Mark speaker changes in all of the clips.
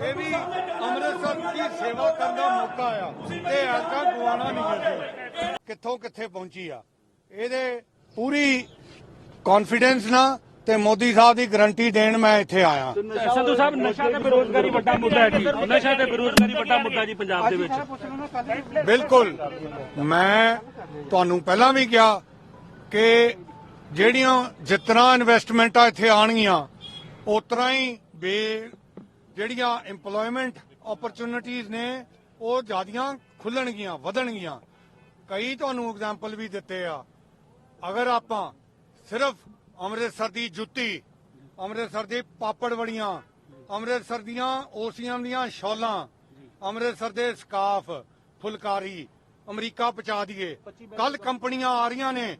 Speaker 1: ਇਹ ਵੀ ਅੰਮ੍ਰਿਤਸਰ ਦੀ ਸੇਵਾ ਕਰਨ ਦਾ ਮੌਕਾ ਆ ਤੇ ਐਸਾ ਗਵਾਣਾ ਨਹੀਂ ਹੈ ਕਿੱਥੋਂ ਕਿੱਥੇ ਪਹੁੰਚੀ ਆ? ਇਹਦੇ ਪੂਰੀ ਕੌਨਫੀਡੈਂਸ ਨਾਲ ਤੇ ਮੋਦੀ ਸਾਹਿਬ ਦੀ ਗਾਰੰਟੀ ਦੇਣ ਮੈਂ ਇੱਥੇ ਆਇਆ।
Speaker 2: ਸੰਧੂ ਸਾਹਿਬ ਨਸ਼ਾ ਤੇ ਬੇਰੋਜ਼ਗਾਰੀ ਵੱਡਾ ਮੁੱਦਾ ਹੈ ਜੀ। ਨਸ਼ਾ ਤੇ ਬੇਰੋਜ਼ਗਾਰੀ ਵੱਡਾ ਮੁੱਦਾ ਜੀ ਪੰਜਾਬ ਦੇ ਵਿੱਚ।
Speaker 1: ਬਿਲਕੁਲ। ਮੈਂ ਤੁਹਾਨੂੰ ਪਹਿਲਾਂ ਵੀ ਕਿਹਾ ਕਿ ਜਿਹੜੀਆਂ ਜਿਤਨਾ ਇਨਵੈਸਟਮੈਂਟਾਂ ਇੱਥੇ ਆਣਗੀਆਂ ਉਤਰਾ ਹੀ ਬੇ ਜਿਹੜੀਆਂ EMPLOYMENT ਓਪਰਚੁਨਿਟੀਆਂ ਨੇ, ਉਹ ਜਿਆਦੀਆਂ ਖੁੱਲਣਗੀਆਂ, ਵਧਣਗੀਆਂ। ਕਈ ਤੁਹਾਨੂੰ ਐਗਜ਼ਾਮਪਲ ਵੀ ਦਿੱਤੇ ਆ। ਅਗਰ ਆਪਾਂ ਸਿਰਫ ਅੰਮ੍ਰਿਤਸਰ ਦੀ ਜੁੱਤੀ, ਅੰਮ੍ਰਿਤਸਰ ਦੇ ਪਾਪੜ ਵੜੀਆਂ, ਅੰਮ੍ਰਿਤਸਰ ਦੀਆਂ ਓਸੀਆਂ ਦੀਆਂ ਸ਼ੌਲਾਂ, ਅੰਮ੍ਰਿਤਸਰ ਦੇ ਸਕਾਫ, ਫੁਲਕਾਰੀ, ਅਮਰੀਕਾ ਪਹੁੰਚਾ ਦਈਏ। ਕੱਲ ਕੰਪਨੀਆਂ ਆ ਰਹੀਆਂ ਨੇ।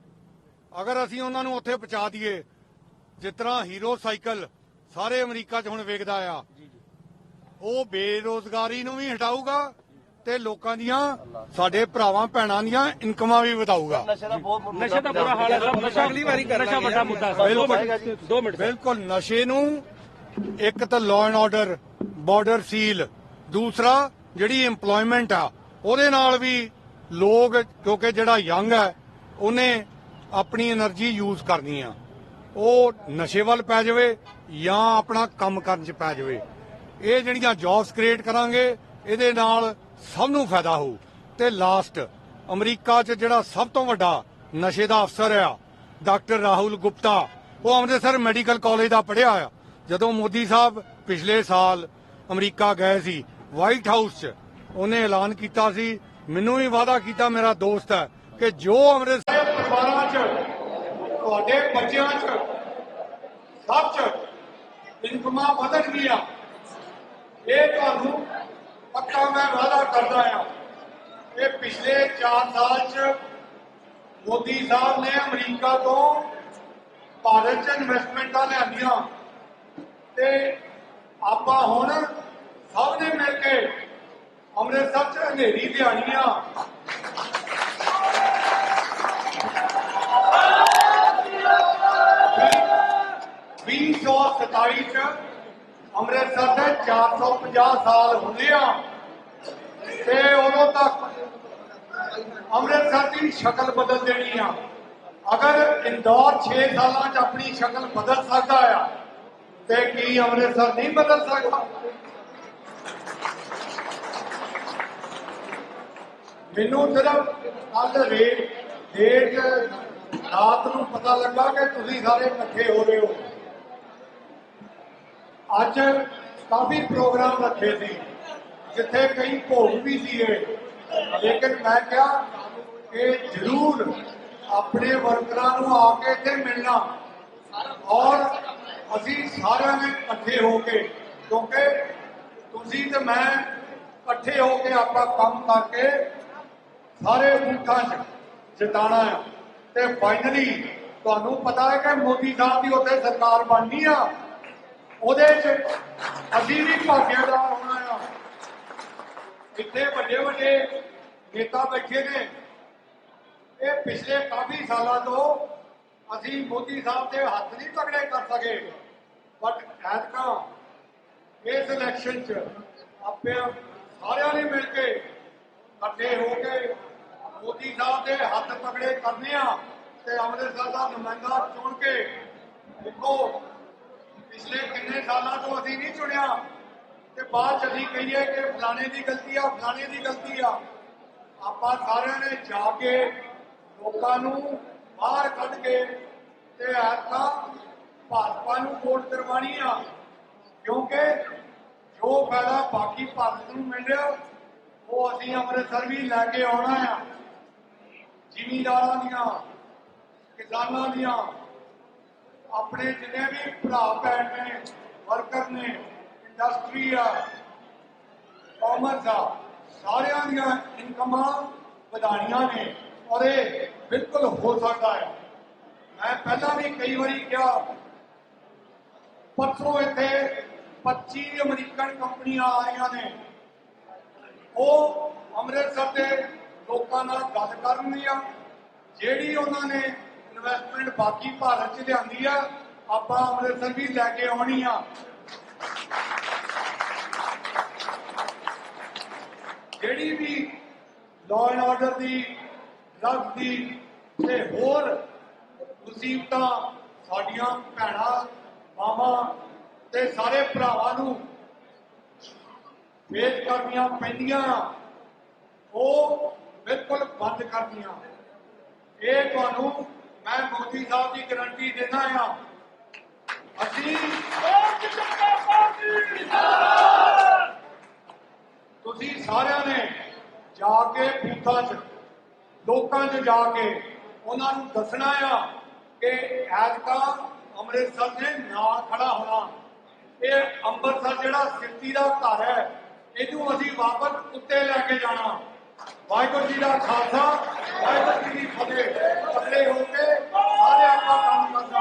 Speaker 1: ਅਗਰ ਅਸੀਂ ਉਹਨਾਂ ਨੂੰ ਉੱਥੇ ਪਹੁੰਚਾ ਦਈਏ, ਜਿਸ ਤਰ੍ਹਾਂ ਹੀਰੋ ਸਾਈਕਲ ਸਾਰੇ ਅਮਰੀਕਾ 'ਚ ਹੁਣ ਵੇਖਦਾ ਆ। ਉਹ ਬੇਰੋਜ਼ਗਾਰੀ ਨੂੰ ਵੀ ਹਟਾਊਗਾ ਤੇ ਲੋਕਾਂ ਦੀਆਂ ਸਾਡੇ ਭਰਾਵਾਂ ਭੈਣਾਂ ਦੀਆਂ ਇਨਕਮਾਂ ਵੀ ਵਧਾਊਗਾ।
Speaker 2: ਨਸ਼ੇ ਦਾ ਬੁਰਾ ਹਾਲ ਹੈ। ਨਸ਼ਾ ਅਗਲੀ ਵਾਰੀ ਨਸ਼ਾ ਵੱਡਾ ਮੁੱਦਾ ਬਿਲਕੁਲ 2 ਮਿੰਟ
Speaker 1: ਬਿਲਕੁਲ ਨਸ਼ੇ ਨੂੰ ਇੱਕ ਤਾਂ law and order border seal ਦੂਸਰਾ ਜਿਹੜੀ EMPLOYMENT ਆ ਉਹਦੇ ਨਾਲ ਵੀ ਲੋਕ ਕਿਉਂਕਿ ਜਿਹੜਾ ਯੰਗ ਹੈ ਉਹਨੇ ਆਪਣੀ એનર્ਜੀ ਯੂਜ਼ ਕਰਨੀ ਆ। ਉਹ ਨਸ਼ੇ ਵੱਲ ਪੈ ਜਾਵੇ ਜਾਂ ਆਪਣਾ ਕੰਮ ਕਰਨ 'ਚ ਪੈ ਜਾਵੇ। ਇਹ ਜਿਹੜੀਆਂ ਜੌਬਸ ਕ੍ਰੀਏਟ ਕਰਾਂਗੇ, ਇਹਦੇ ਨਾਲ ਸਭ ਨੂੰ ਫਾਇਦਾ ਹੋਊ। ਤੇ ਲਾਸਟ ਅਮਰੀਕਾ 'ਚ ਜਿਹੜਾ ਸਭ ਤੋਂ ਵੱਡਾ ਨਸ਼ੇ ਦਾ ਅਫਸਰ ਆ, ਡਾਕਟਰ ਰਾਹੁਲ ਗੁਪਤਾ, ਉਹ ਅੰਮ੍ਰਿਤਸਰ ਮੈਡੀਕਲ ਕਾਲਜ ਦਾ ਪੜਿਆ ਆ ਜਦੋਂ ਮੋਦੀ ਸਾਹਿਬ ਪਿਛਲੇ ਸਾਲ ਅਮਰੀਕਾ ਗਏ ਸੀ ਵਾਈਟ ਹਾਊਸ 'ਚ, ਉਹਨੇ ਐਲਾਨ ਕੀਤਾ ਸੀ, ਮੈਨੂੰ ਵੀ ਵਾਅਦਾ ਕੀਤਾ ਮੇਰਾ ਦੋਸਤ ਹੈ ਕਿ ਜੋ ਅੰਮ੍ਰਿਤਸਰ ਪਰਿਵਾਰਾਂ 'ਚ, ਤੁਹਾਡੇ ਬੱਚਿਆਂ 'ਚ, ਸਭ 'ਚ, ਇਨਕਮਾਂ ਵਧਣਗੀਆਂ। ਇਹ ਤੁਹਾਨੂੰ ਪੱਕਾ ਮੈਂ ਵਾਅਦਾ ਕਰਦਾ ਆ ਇਹ ਪਿਛਲੇ 4 ਸਾਲ 'ਚ ਮੋਦੀ ਸਾਹਿਬ ਨੇ ਅਮਰੀਕਾ ਤੋਂ ਭਾਰਤ 'ਚ ਇਨਵੈਸਟਮੈਂਟਾਂ ਲਿਆਂਦੀਆਂ ਤੇ ਆਪਾਂ ਹੁਣ ਸਭ ਨੇ ਮਿਲ ਕੇ ਅੰਮ੍ਰਿਤਸਰ 'ਚ ਹਨੇਰੀ ਲਿਆਣੀ ਆ। ਵੀਹ ਸੌ ਸਤਾਈ 'ਚ ਅੰਮ੍ਰਿਤਸਰ ਦੇ 450 ਸਾਲ ਹੁੰਦੇ ਆ, ਤੇ ਉਦੋਂ ਤੱਕ ਅੰਮ੍ਰਿਤਸਰ ਦੀ ਸ਼ਕਲ ਬਦਲ ਦੇਣੀ ਆ। ਅਗਰ ਇੰਦੌਰ 6 ਸਾਲਾਂ 'ਚ ਆਪਣੀ ਸ਼ਕਲ ਬਦਲ ਸਕਦਾ ਆ, ਤੇ ਕੀ ਅੰਮ੍ਰਿਤਸਰ ਨਹੀਂ ਬਦਲ ਸਕਦਾ? ਮੈਨੂੰ ਸਿਰਫ ਕੱਲ ਰੇਟ ਡੇਟ ਰਾਤ ਨੂੰ ਪਤਾ ਲੱਗਾ ਕਿ ਤੁਸੀਂ ਸਾਰੇ ਇਕੱਠੇ ਹੋ ਰਹੇ ਹੋ। ਅੱਜ ਕਾਫੀ ਪ੍ਰੋਗਰਾਮ ਰੱਖੇ ਸੀ, ਜਿੱਥੇ ਕਈ ਭੋਗ ਵੀ ਸੀਗੇ। ਲੇਕਿਨ ਮੈਂ ਕਿਹਾ ਕਿ ਜ਼ਰੂਰ ਆਪਣੇ ਵਰਕਰਾਂ ਨੂੰ ਆ ਕੇ ਇੱਥੇ ਮਿਲਣਾ। ਔਰ ਅਸੀਂ ਸਾਰਿਆਂ ਨੇ ਇਕੱਠੇ ਹੋ ਕੇ, ਕਿਉਂਕਿ ਤੁਸੀਂ ਤੇ ਮੈਂ ਇਕੱਠੇ ਹੋ ਕੇ ਆਪਾਂ ਕੰਮ ਕਰਕੇ ਸਾਰੇ ਮੁਲਕਾਂ 'ਚ ਜਿਤਾਣਾ ਆ ਤੇ ਫਾਈਨਲੀ ਤੁਹਾਨੂੰ ਪਤਾ ਹੈ ਕਿ ਮੋਦੀ ਸਾਹਿਬ ਦੀ ਉੱਥੇ ਸਰਕਾਰ ਬਣਨੀ ਆ। ਉਹਦੇ 'ਚ ਅਸੀਂ ਵੀ ਭਾਗੀਦਾਰ ਹੋਣਾ ਆ। ਇੱਥੇ ਵੱਡੇ ਵੱਡੇ ਨੇਤਾ ਬੈਠੇ ਨੇ। ਇਹ ਪਿਛਲੇ ਕਾਫੀ ਸਾਲਾਂ ਤੋਂ ਅਸੀਂ ਮੋਦੀ ਸਾਹਿਬ ਦੇ ਹੱਥ ਨਹੀਂ ਤਗੜੇ ਕਰ ਸਕੇ। ਬਟ ਐਤਕਾਂ ਇਸ ਇਲੈਕਸ਼ਨ 'ਚ ਆਪੇ ਸਾਰਿਆਂ ਨੇ ਮਿਲ ਕੇ ਇਕੱਠੇ ਹੋ ਕੇ ਮੋਦੀ ਸਾਹਿਬ ਦੇ ਹੱਥ ਤਗੜੇ ਕਰਨੇ ਆ ਤੇ ਅੰਮ੍ਰਿਤਸਰ ਦਾ ਨੁਮਾਇੰਦਾ ਚੁਣ ਕੇ ਦੇਖੋ ਪਿਛਲੇ ਕਿੰਨੇ ਸਾਲਾਂ ਤੋਂ ਅਸੀਂ ਨਹੀਂ ਚੁਣਿਆ ਤੇ ਬਾਅਦ ਚ ਅਸੀਂ ਕਹੀਏ ਕਿ ਫਲਾਣੇ ਦੀ ਗਲਤੀ ਆ, ਫਲਾਣੇ ਦੀ ਗਲਤੀ ਆ। ਆਪਾਂ ਸਾਰਿਆਂ ਨੇ ਜਾ ਕੇ ਲੋਕਾਂ ਨੂੰ ਬਾਹਰ ਕੱਢ ਕੇ ਤੇ ਐਤਕਾਂ ਭਾਜਪਾ ਨੂੰ ਵੋਟ ਕਰਵਾਣੀ ਆ। ਕਿਉਂਕਿ ਜੋ ਫਾਇਦਾ ਬਾਕੀ ਭਾਰਤ ਨੂੰ ਮਿਲ ਰਿਹਾ, ਉਹ ਅਸੀਂ ਅੰਮ੍ਰਿਤਸਰ ਵੀ ਲੈ ਕੇ ਆਉਣਾ ਆ। ਜ਼ਿਮੀਂਦਾਰਾਂ ਦੀਆਂ, ਕਿਸਾਨਾਂ ਦੀਆਂ ਆਪਣੇ ਜਿੰਨੇ ਵੀ ਭਰਾ, ਭੈਣ ਨੇ ਵਰਕਰ ਨੇ ਇੰਡਸਟਰੀ ਆ ਕਾਮਰਸ ਆ, ਸਾਰਿਆਂ ਦੀਆਂ ਇਨਕਮਾਂ ਵਧਾਣੀਆਂ ਨੇ ਔਰ ਇਹ ਬਿਲਕੁਲ ਹੋ ਸਕਦਾ ਹੈ। ਮੈਂ ਪਹਿਲਾਂ ਵੀ ਕਈ ਵਾਰੀ ਕਿਹਾ, ਪਰਸੋਂ ਇੱਥੇ 25 ਅਮਰੀਕਨ ਕੰਪਨੀਆਂ ਆ ਰਹੀਆਂ ਨੇ। ਉਹ ਅੰਮ੍ਰਿਤਸਰ ਦੇ ਲੋਕਾਂ ਨਾਲ ਗੱਲ ਕਰਨਗੀਆਂ ਜਿਹੜੀ ਉਹਨਾਂ ਨੇ ਇਨਵੈਸਟਮੈਂਟ ਬਾਕੀ ਭਾਰਤ 'ਚ ਲਿਆਂਦੀ ਆ, ਆਪਾਂ ਅੰਮ੍ਰਿਤਸਰ ਵੀ ਲੈ ਕੇ ਆਉਣੀ ਆ। ਜਿਹੜੀ ਵੀ ਲਾਅ ਐਂਡ ਆਰਡਰ ਦੀ ਡਰੱਗ ਦੀ ਤੇ ਹੋਰ ਮੁਸੀਬਤਾਂ ਸਾਡੀਆਂ ਭੈਣਾਂ, ਮਾਵਾਂ ਤੇ ਸਾਰੇ ਭਰਾਵਾਂ ਨੂੰ ਫੇਸ ਕਰਨੀਆਂ ਪੈਂਦੀਆਂ ਉਹ ਬਿਲਕੁਲ ਬੰਦ ਕਰਨੀਆਂ। ਇਹ ਤੁਹਾਨੂੰ ਮੋਦੀ ਸਾਹਿਬ ਦੀ ਗਾਰੰਟੀ ਦਿੰਦਾ ਆ ਅਸੀਂ ਤੁਸੀਂ ਸਾਰਿਆਂ ਨੇ ਜਾ ਕੇ ਬੂਥਾਂ 'ਚ ਲੋਕਾਂ 'ਚ ਜਾ ਕੇ ਉਹਨਾਂ ਨੂੰ ਦੱਸਣਾ ਆ ਕਿ ਐਤਕਾਂ ਅੰਮ੍ਰਿਤਸਰ ਦੇ ਨਾਲ ਖੜਾ ਹੋਣਾ। ਇਹ ਅੰਮ੍ਰਿਤਸਰ ਜਿਹੜਾ ਸਿੱਧੀ ਦਾ ਘਰ ਹੈ ਇਹਨੂੰ ਅਸੀਂ ਵਾਪਸ ਉੱਤੇ ਲੈ ਕੇ ਜਾਣਾ। ਵਾਹਿਗੁਰੂ ਜੀ ਦਾ ਖਾਲਸਾ ਵਾਹਿਗੁਰੂ ਜੀ ਦੀ ਫਤਿਹ। ਫਤਿਹ ਹੋ ਕੇ ਸਾਰਿਆਂ ਦਾ ਕੰਮ ਕਰਦਾ।